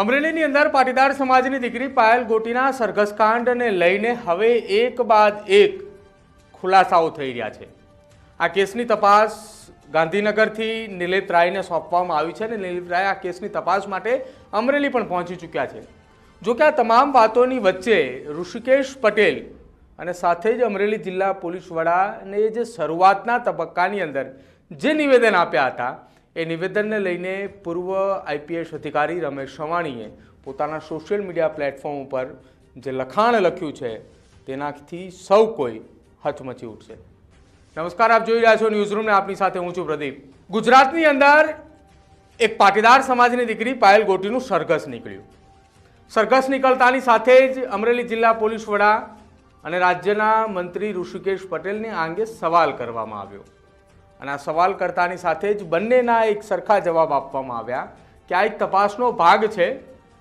અમરેલીની અંદર પાટીદાર સમાજની દીકરી પાયલ ગોટીના સરઘસકાંડને લઈને હવે એક બાદ એક ખુલાસાઓ થઈ રહ્યા છે. આ કેસની તપાસ ગાંધીનગરથી નિલેત રાયને સોંપવામાં આવી છે અને નિલેત રાય આ કેસની તપાસ માટે અમરેલી પણ પહોંચી ચૂક્યા છે. જોકે આ તમામ વાતોની વચ્ચે ઋષિકેશ પટેલ અને સાથે જ અમરેલી જિલ્લા પોલીસ વડાને જે શરૂઆતના તબક્કાની અંદર જે નિવેદન આપ્યા હતા એ નિવેદનને લઈને પૂર્વ આઈપીએસ અધિકારી રમેશ સવાણીએ પોતાના સોશિયલ મીડિયા પ્લેટફોર્મ ઉપર જે લખાણ લખ્યું છે, તેનાથી સૌ કોઈ હચમચી ઉઠશે. નમસ્કાર, આપ જોઈ રહ્યા છો ન્યૂઝરૂમને. આપની સાથે હું છું પ્રદીપ. ગુજરાતની અંદર એક પાટીદાર સમાજની દીકરી પાયલ ગોટીનું સરઘસ નીકળ્યું. સરઘસ નીકળતાની સાથે જ અમરેલી જિલ્લા પોલીસ વડા અને રાજ્યના મંત્રી ઋષિકેશ પટેલને આ અંગે સવાલ કરવામાં આવ્યો. અને આ સવાલ કરતાની સાથે જ બંનેના એક સરખા જવાબ આપવામાં આવ્યા. કે આ એક તપાસનો ભાગ છે,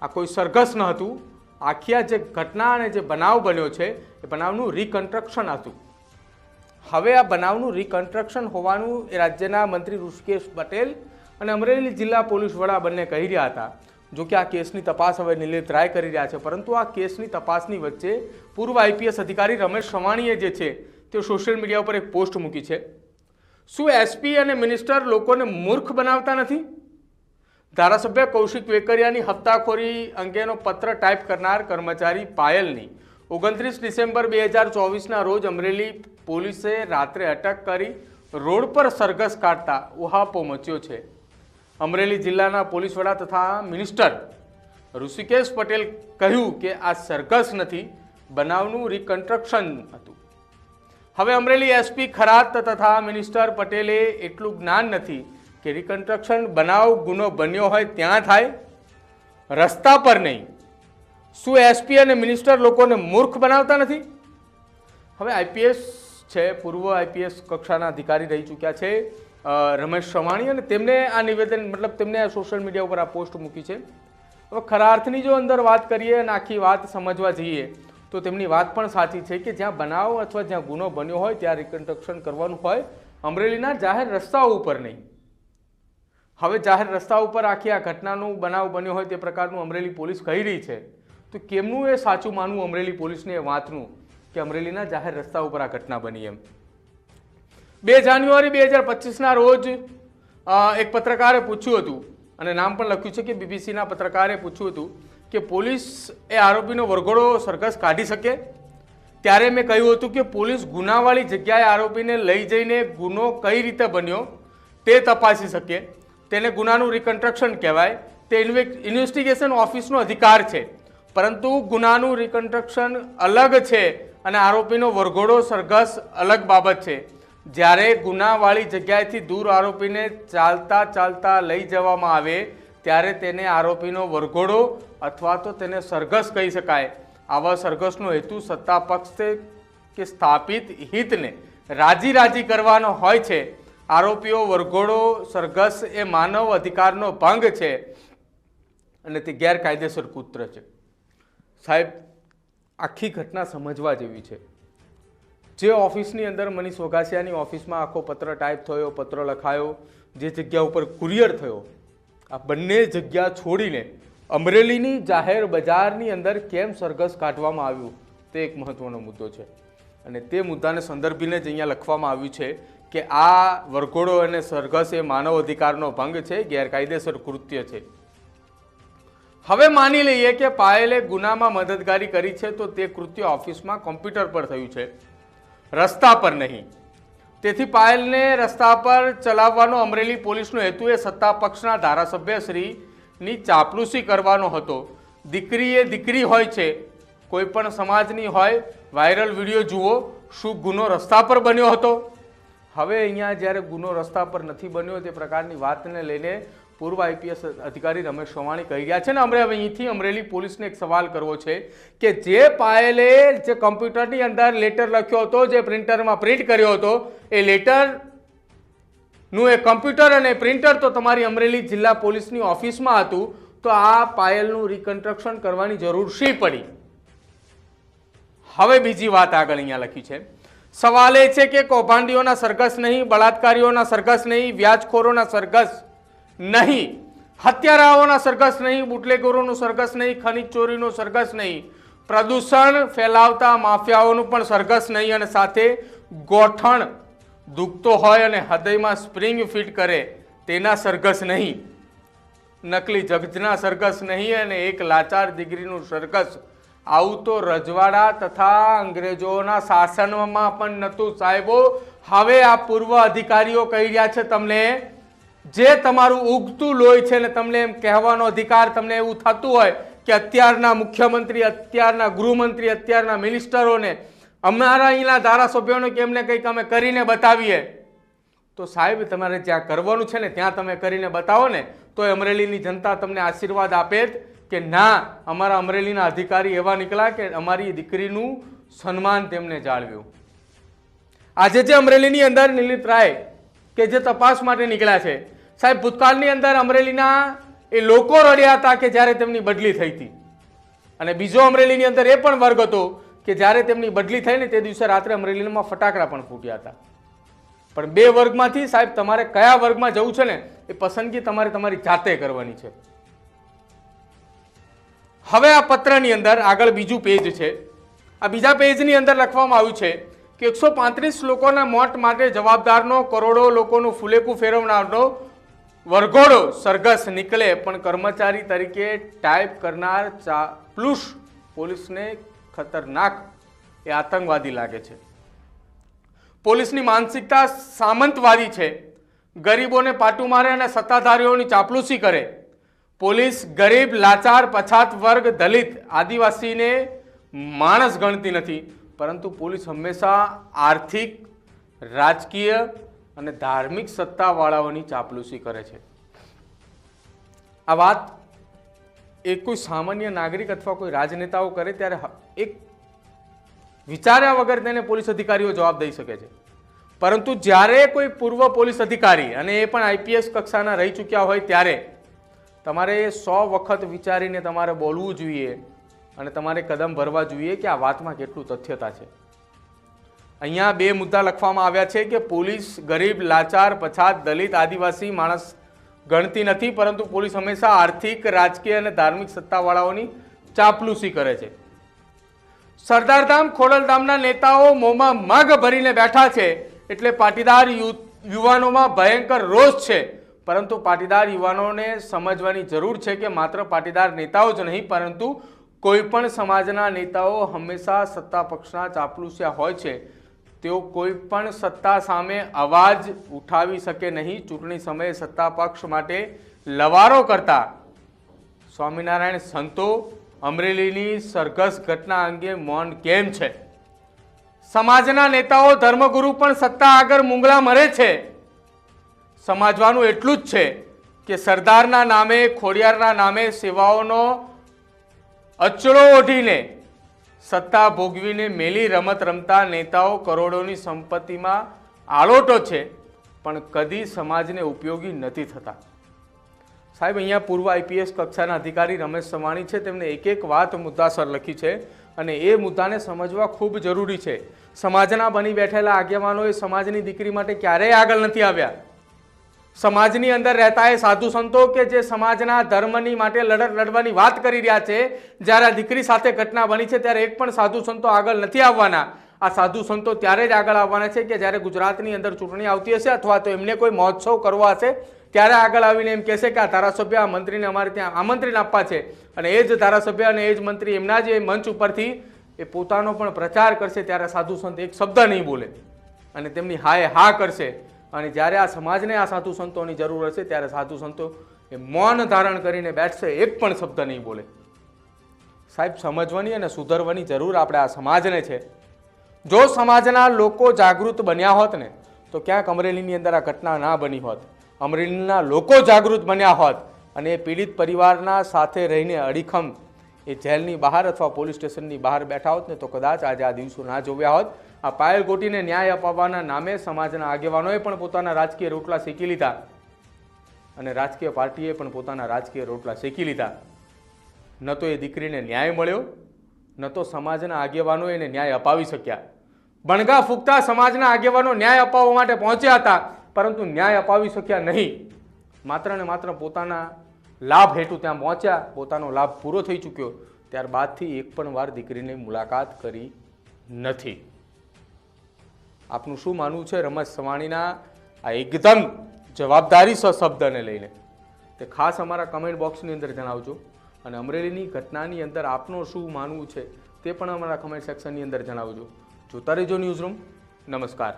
આ કોઈ સરઘસ ન હતું. આખી આ જે ઘટના અને જે બનાવ બન્યો છે, એ બનાવનું રિકન્સ્ટ્રક્શન હતું. હવે આ બનાવનું રિકન્સ્ટ્રક્શન હોવાનું એ રાજ્યના મંત્રી ઋષિકેશ પટેલ અને અમરેલી જિલ્લા પોલીસ વડા બંને કહી રહ્યા હતા. જો કે આ કેસની તપાસ હવે નિલેત રાય કરી રહ્યા છે, પરંતુ આ કેસની તપાસની વચ્ચે પૂર્વ આઈપીએસ અધિકારી રમેશ સવાણીએ જે છે, તે સોશિયલ મીડિયા ઉપર એક પોસ્ટ મૂકી છે. શું એસપી અને મિનિસ્ટર લોકોને મૂર્ખ બનાવતા નથી? ધારાસભ્ય કૌશિક વેકરિયાની હપ્તાખોરી અંગેનો પત્ર ટાઈપ કરનાર કર્મચારી પાયલની. ઓગણત્રીસ ડિસેમ્બર બે હજાર ચોવીસના રોજ અમરેલી પોલીસે રાત્રે અટક કરી રોડ પર સરઘસ કાઢતા ઉહાપો મચ્યો છે. અમરેલી જિલ્લાના પોલીસ વડા તથા મિનિસ્ટર ઋષિકેશ પટેલ કહ્યું કે આ સરઘસ નથી, બનાવનું રિકન્સ્ટ્રક્શન હતું. હવે અમરેલી એસપી ખરાત તથા મિનિસ્ટર પટેલે એટલું જ્ઞાન નથી કે રિકન્સ્ટ્રક્શન બનાવ ગુનો બન્યો હોય ત્યાં થાય, રસ્તા પર નહીં. શું એસપી અને મિનિસ્ટર લોકોને મૂર્ખ બનાવતા નથી? હવે આઈપીએસ છે, પૂર્વ આઈપીએસ કક્ષાના અધિકારી રહી ચૂક્યા છે રમેશ સવાણી અને તેમને આ નિવેદન, મતલબ તેમને સોશિયલ મીડિયા ઉપર આ પોસ્ટ મૂકી છે. હવે ખરા અર્થની જો અંદર વાત કરીએ અને આખી વાત સમજવા જઈએ તો તેમની વાત પણ સાચી છે કે જ્યાં બનાવ અથવા જ્યાં ગુનો બન્યો હોય ત્યાં રિકન્સ્ટ્રક્શન કરવાનું હોય, અમરેલીના જાહેર રસ્તાઓ ઉપર નહીં. હવે જાહેર રસ્તા ઉપર આખી આ ઘટનાનો બનાવ બન્યો હોય તે પ્રકારનું અમરેલી પોલીસ કહી રહી છે. તો કેમનું એ સાચું માનવું અમરેલી પોલીસને એ વાતનું કે અમરેલીના જાહેર રસ્તા ઉપર આ ઘટના બની એમ? બે જાન્યુઆરી બે હજાર પચીસના રોજ એક પત્રકારે પૂછ્યું હતું, અને નામ પણ લખ્યું છે કે બીબીસીના પત્રકારે પૂછ્યું હતું કે પોલીસ એ આરોપીનો વરઘોડો સરઘસ કાઢી શકે? ત્યારે મેં કહ્યું હતું કે પોલીસ ગુનાવાળી જગ્યાએ આરોપીને લઈ જઈને ગુનો કઈ રીતે બન્યો તે તપાસી શકે. તેને ગુનાનું રિકન્સ્ટ્રક્શન કહેવાય. તે ઇન્વેસ્ટિગેશન ઓફિસનો અધિકાર છે. પરંતુ ગુનાનું રિકન્સ્ટ્રક્શન અલગ છે અને આરોપીનો વરઘોડો સરઘસ અલગ બાબત છે. જ્યારે ગુનાવાળી જગ્યાએથી દૂર આરોપીને ચાલતા ચાલતા લઈ જવામાં આવે ત્યારે તેને આરોપીનો વરઘોડો અથવા તો તેને સરઘસ કહી શકાય. આવા સરઘસનો હેતુ સત્તા પક્ષે કે સ્થાપિત હિતને રાજી રાજી કરવાનો હોય છે. આરોપીઓ વરઘોડો, સરઘસ એ માનવ અધિકારનો ભંગ છે અને તે ગેરકાયદેસર કૂત્ર છે. સાહેબ, આખી ઘટના સમજવા જેવી છે. જે ઓફિસની અંદર મનીષ વઘાસિયાની ઓફિસમાં આખો પત્ર ટાઈપ થયો, પત્ર લખાયો, જે જગ્યા ઉપર કુરિયર થયો આ બંને જગ્યા છોડીને અમરેલીની જાહેર બજારની અંદર કેમ સરઘસ કાઢવામાં આવ્યું, તે એક મહત્વનો મુદ્દો છે. અને તે મુદ્દાને સંદર્ભીને જ અહીંયા લખવામાં આવ્યું છે કે આ વરઘોડો અને સરઘસ એ માનવ અધિકારનો ભંગ છે, ગેરકાયદેસર કૃત્ય છે. હવે માની લઈએ કે પાયલે ગુનામાં મદદગારી કરી છે, તો તે કૃત્ય ઓફિસમાં કોમ્પ્યુટર પર થયું છે. રસ્તા પર નહીં. તેથી પાયલને રસ્તા પર ચલાવવાનો અમરેલી પોલીસનો હેતુ એ સત્તા પક્ષના ધારાસભ્ય શ્રીની ચાપલુસી કરવાનો હતો. દીકરી એ દીકરી હોય છે, કોઈ પણ સમાજની હોય, વાયરલ વીડિયો જુઓ, શું ગુનો રસ્તા પર બન્યો હતો? હવે અહીંયા જ્યારે ગુનો રસ્તા પર નથી બન્યો તે પ્રકારની વાતને લઈને પૂર્વ આઈપીએસ અધિકારી રમેશ સોમાણી કહી રહ્યા છે ને, અમરે હવે અહીંથી અમરેલી પોલીસને એક સવાલ કરવો છે કે જે પાયલે જે કમ્પ્યુટરની અંદર લેટર લખ્યો હતો, જે પ્રિન્ટરમાં પ્રિન્ટ કર્યો હતો, એ લેટરનું એ કમ્પ્યુટર અને પ્રિન્ટર તો તમારી અમરેલી જિલ્લા પોલીસની ઓફિસમાં હતું, તો આ પાયલનું રિકન્સ્ટ્રક્શન કરવાની જરૂર શી પડી? હવે બીજી વાત આગળ અહીંયા લખી છે. સવાલ એ છે કે કૌભાંડીઓના સરઘસ નહીં, બળાત્કારીઓના સરઘસ નહીં, વ્યાજખોરોના સરઘસ નહીં. હત્યારાઓના સરઘસ નહીં, બુટલેગોરોનો સરઘસ નહીં, ખનિજ ચોરીનું સરઘસ નહીં. પ્રદૂષણ ફેલાવતા માફિયાઓનું પણ સરઘસ નહીં અને સાથે ગોઠણ દુખતો હોય અને હૃદયમાં સ્પ્રિંગ ફિટ કરે તેના સરઘસ નહીં. નકલી જગજના સરઘસ નહીં અને એક લાચાર દીકરીનું સરઘસ. આવું તો રજવાડા તથા અંગ્રેજોના શાસનમાં પણ નહોતું સાહેબો. હવે આ પૂર્વ અધિકારીઓ કહી રહ્યા છે તમને જે તમારું ઉગતું લોહી છે ને તમને એમ કહેવાનો અધિકાર તમને એવું થતું હોય કે અત્યારના મુખ્યમંત્રી, અત્યારના ગૃહમંત્રી, અત્યારના મિનિસ્ટરોને અમારા અહીંના ધારાસભ્યોને કે એમને કંઈક અમે કરીને બતાવીએ. તો સાહેબ, તમારે જ્યાં કરવાનું છે ને ત્યાં તમે કરીને બતાવો ને, તો અમરેલીની જનતા તમને આશીર્વાદ આપે જ કે ના, અમારા અમરેલીના અધિકારી એવા નીકળ્યા કે અમારી દીકરીનું સન્માન તેમને જાળવ્યું. આજે જે અમરેલીની અંદર નિલિત રાય કે જે તપાસ માટે નીકળ્યા છે સાહેબ, ભૂતકાળની અંદર અમરેલીના એ લોકો રડ્યા હતા કે જ્યારે તેમની બદલી થઈ હતી. અને બીજો અમરેલીની અંદર એ પણ વર્ગ હતો કે જ્યારે તેમની બદલી થઈ ને તે દિવસે રાત્રે અમરેલીમાં ફટાકડા પણ ફૂટ્યા હતા. પણ બે વર્ગમાંથી સાહેબ, તમારે કયા વર્ગમાં જવું છે ને, એ પસંદગી તમારે તમારી જાતે કરવાની છે. હવે આ પત્રની અંદર આગળ બીજું પેજ છે. આ બીજા પેજની અંદર લખવામાં આવ્યું છે કે એકસો પાંત્રીસ લોકોના મોત માટે જવાબદારનો કરોડો લોકોનું ફુલેકું ફેરવનારનો વરઘોડો સરઘસ નીકળે પણ કર્મચારી તરીકે ટાઈપ કરનાર ચાપલુસ પોલીસને ખતરનાક. એ આતંકવાદી લાગે છે. પોલીસની માનસિકતા સામંતવાદી છે. ગરીબોને પાટું મારે અને સત્તાધારીઓની ચાપલુસી કરે. પોલીસ ગરીબ, લાચાર, પછાત વર્ગ, દલિત, આદિવાસીને માણસ ગણતી નથી. પરંતુ પોલીસ હંમેશા આર્થિક, રાજકીય અને ધાર્મિક સત્તાવાળાઓની ચાપલુસી કરે છે. આ વાત એક કોઈ સામાન્ય નાગરિક અથવા કોઈ રાજનેતાઓ કરે ત્યારે એક વિચાર્યા વગર તેને પોલીસ અધિકારીઓ જવાબ દઈ શકે છે. પરંતુ જ્યારે કોઈ પૂર્વ પોલીસ અધિકારી અને એ પણ આઈપીએસ કક્ષાના રહી ચૂક્યા હોય ત્યારે તમારે સો વખત વિચારીને તમારે બોલવું જોઈએ અને તમારે કદમ ભરવા જોઈએ કે આ વાતમાં કેટલું તથ્યતા છે. અહીંયા બે મુદ્દા લખવામાં આવ્યા છે કે પોલીસ ગરીબ, લાચાર, પછાત, દલિત, આદિવાસી માણસ ગણતી નથી, પરંતુ પોલીસ હંમેશા આર્થિક, રાજકીય અને ધાર્મિક સત્તાવાળાઓની ચાપલુસી કરે છે. સરદારધામ, ખોડલધામના નેતાઓ મોંમાં મગ ભરીને બેઠા છે એટલે પાટીદાર યુવાનોમાં ભયંકર રોષ છે. પરંતુ પાટીદાર યુવાનોને સમજવાની જરૂર છે કે માત્ર પાટીદાર નેતાઓ જ નહીં, પરંતુ કોઈ પણ સમાજના નેતાઓ હંમેશા સત્તા પક્ષના ચાપલુસ્યા હોય છે. તેઓ કોઈ પણ સત્તા સામે અવાજ ઉઠાવી શકે નહીં. ચૂંટણી સમયે સત્તા પક્ષ માટે લવારો કરતા સ્વામિનારાયણ સંતો અમરેલીની સરઘસ ઘટના અંગે મૌન કેમ છે? સમાજના નેતાઓ, ધર્મગુરુ પણ સત્તા આગળ મુંગળા મરે છે. સમાજવાનું એટલું જ છે કે સરદારના નામે, ખોડિયારના નામે સેવાઓનો અચળો ઓઢીને સત્તા ભોગવીને મેલી રમત રમતા નેતાઓ કરોડોની સંપત્તિમાં આળોટો છે, પણ કદી સમાજને ઉપયોગી નથી થતા. સાહેબ, અહીંયા પૂર્વ આઈપીએસ કક્ષાના અધિકારી રમેશ સવાણી છે તેમણે એક એક વાત મુદ્દાસર લખી છે અને એ મુદ્દાને સમજવા ખૂબ જરૂરી છે. સમાજના બની બેઠેલા આગેવાનો એ સમાજની દીકરી માટે ક્યારેય આગળ નથી આવ્યા. સમાજની અંદર રહેતા એ સાધુ સંતો કે જે સમાજના ધર્મની માટે લડત લડવાની વાત કરી રહ્યા છે, જ્યારે આ દીકરી સાથે ઘટના બની છે, ત્યારે એક પણ સાધુ સંતો આગળ નથી આવવાના. આ સાધુ સંતો ત્યારે જ આગળ આવવાના છે કે જ્યારે ગુજરાતની અંદર ચૂંટણી આવતી હશે અથવા તો એમને કોઈ મહોત્સવ કરવો હશે, ત્યારે આગળ આવીને એમ કહેશે કે આ ધારાસભ્ય આ મંત્રીને અમારે ત્યાં આમંત્રણ આપવા છે. અને એ જ ધારાસભ્ય અને એ જ મંત્રી એમના જે મંચ ઉપરથી એ પોતાનો પણ પ્રચાર કરશે, ત્યારે સાધુ સંત એક શબ્દ નહીં બોલે. અને તેમની હાય હા કરશે. અને જ્યારે આ સમાજને આ સાધુ સંતોની જરૂર હશે, ત્યારે સાધુ સંતો એ મૌન ધારણ કરીને બેઠશે, એક પણ શબ્દ નહીં બોલે. સાહેબ, સમજવાની અને સુધરવાની જરૂર આપણે આ સમાજને છે. જો સમાજના લોકો જાગૃત બન્યા હોત ને, તો ક્યાંક અમરેલીની અંદર આ ઘટના ના બની હોત. અમરેલીના લોકો જાગૃત બન્યા હોત અને એ પીડિત પરિવારના સાથે રહીને અડીખમ એ જેલની બહાર અથવા પોલીસ સ્ટેશનની બહાર બેઠા હોત ને તો કદાચ આજે આ દિવસો ના જોવ્યા હોત. આ પાયલ ગોટીને ન્યાય અપાવવાના નામે સમાજના આગેવાનોએ પણ પોતાના રાજકીય રોટલા શેકી લીધા. અને રાજકીય પાર્ટીએ પણ પોતાના રાજકીય રોટલા શેકી લીધા. ન તો એ દીકરીને ન્યાય મળ્યો, ન તો સમાજના આગેવાનો એને ન્યાય અપાવી શક્યા. બણગા ફૂંકતા સમાજના આગેવાનો ન્યાય અપાવવા માટે પહોંચ્યા હતા, પરંતુ ન્યાય અપાવી શક્યા નહીં. માત્ર ને માત્ર પોતાના લાભ હેઠું ત્યાં પહોંચ્યા. પોતાનો લાભ પૂરો થઈ ચૂક્યો. ત્યારબાદથી એક પણ વાર દીકરીની મુલાકાત કરી નથી. આપનું શું માનવું છે? રમેશ સવાણીના આ એકદમ જવાબદારી શબ્દને લઈને. તે ખાસ અમારા કમેન્ટ બોક્સની અંદર જણાવજો. અને અમરેલીની ઘટનાની અંદર આપનું શું માનવું છે તે પણ અમારા કમેન્ટ સેક્શનની અંદર જણાવજો. જોતા રહેજો ન્યૂઝ રૂમ નમસ્કાર.